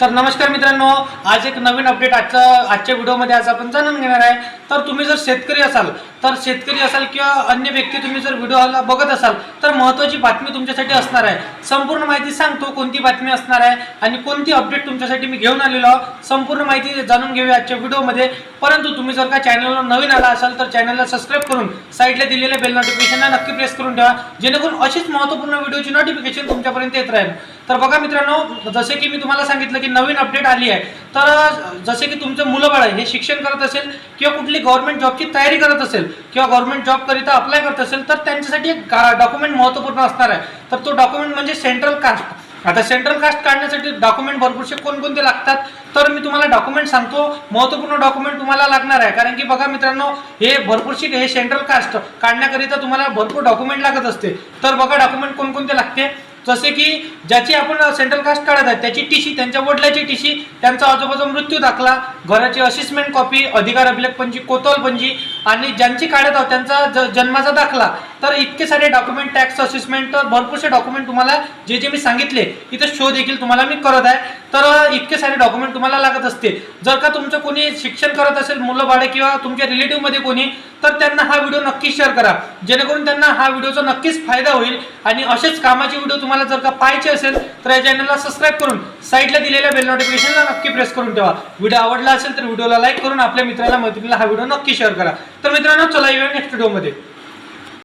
तर नमस्कार मित्रांनो आज एक नवीन अपडेट आजच्या आजच्या व्हिडिओमध्ये आज आपण जाणून घेणार आहे. तर तुम्ही जर शेतकरी असाल तर शेतकरी असाल किंवा अन्य व्यक्ती तुम्ही जर व्हिडिओला बघत असाल तर महत्त्वाची बातमी तुमच्यासाठी असणार आहे. संपूर्ण माहिती सांगतो कोणती बातमी असणार आहे आणि कोणती अपडेट तुमच्यासाठी मी घेऊन आलेलो संपूर्ण माहिती जाणून घेऊया आजच्या व्हिडिओमध्ये. परंतु तुम्ही जर का चॅनलवर नवीन आला असाल तर चॅनलला सबस्क्राईब करून साईडला दिलेल्या बेल नोटिफिकेशनला नक्की प्रेस करून ठेवा. जेणेकरून अशीच महत्त्वपूर्ण व्हिडिओची नोटिफिकेशन तुमच्यापर्यंत येत राहील. तर बघा मित्रांनो जसे की मी तुम्हाला सांगितलं की नवीन अपडेट आली आहे तर जसे की तुमचं मुलं बाळ आहे हे शिक्षण करत असेल किंवा कुठली गव्हर्नमेंट जॉबची तयारी करत असेल किंवा गव्हर्नमेंट जॉबकरिता अप्लाय करत असेल तर त्यांच्यासाठी एक डॉक्युमेंट महत्त्वपूर्ण असणार आहे. तर तो डॉक्युमेंट म्हणजे सेंट्रल कास्ट आता सेंट्रल कास्ट काढण्यासाठी डॉक्युमेंट भरपूरसे कोणकोणते लागतात तर मी तुम्हाला डॉक्युमेंट सांगतो. महत्त्वपूर्ण डॉक्युमेंट तुम्हाला लागणार आहे. कारण की बघा मित्रांनो हे भरपूरशी हे सेंट्रल कास्ट काढण्याकरिता तुम्हाला भरपूर डॉक्युमेंट लागत असते. तर बघा डॉक्युमेंट कोणकोणते लागते. जसे की ज्याची आपण सेंट्रल कास्ट काढत आहे त्याची टीशी त्यांच्या वडिलाची टीशी त्यांचा आजोबाचा मृत्यू दाखला घराची असिस्मेंट कॉपी अधिकार अभिलेख पंजी कोतवाल पंजी आणि ज्यांची काढत आहोत त्यांचा ज- जन्माचा दाखला. तर इतके सारे डॉक्युमेंट टॅक्स असेसमेंट तर भरपूरसे डॉक्युमेंट तुम्हाला जे जे मी सांगितले इथं शो देखील तुम्हाला मी करत आहे. तर इतके सारे डॉक्युमेंट तुम्हाला लागत असते जर का तुमचं कोणी शिक्षण करत असेल मुलं बाळे किंवा तुमच्या रिलेटिव्हमध्ये कोणी तर त्यांना हा व्हिडिओ नक्की शेअर करा. जेणेकरून त्यांना हा व्हिडिओचा नक्कीच फायदा होईल. आणि असेच कामाचे व्हिडिओ तुम्हाला जर का पाहायचे असेल तर या चॅनलला सबस्क्राईब करून साईडला दिलेल्या बेल नोटिफिकेशनला नक्की प्रेस करून ठेवा. व्हिडिओ आवडला असेल तर व्हिडिओला लाईक करून आपल्या मित्राला मैत्रिणीला हा व्हिडिओ नक्की शेअर करा. तर मित्रांनो चला येऊया नेक्स्ट व्हिडिओमध्ये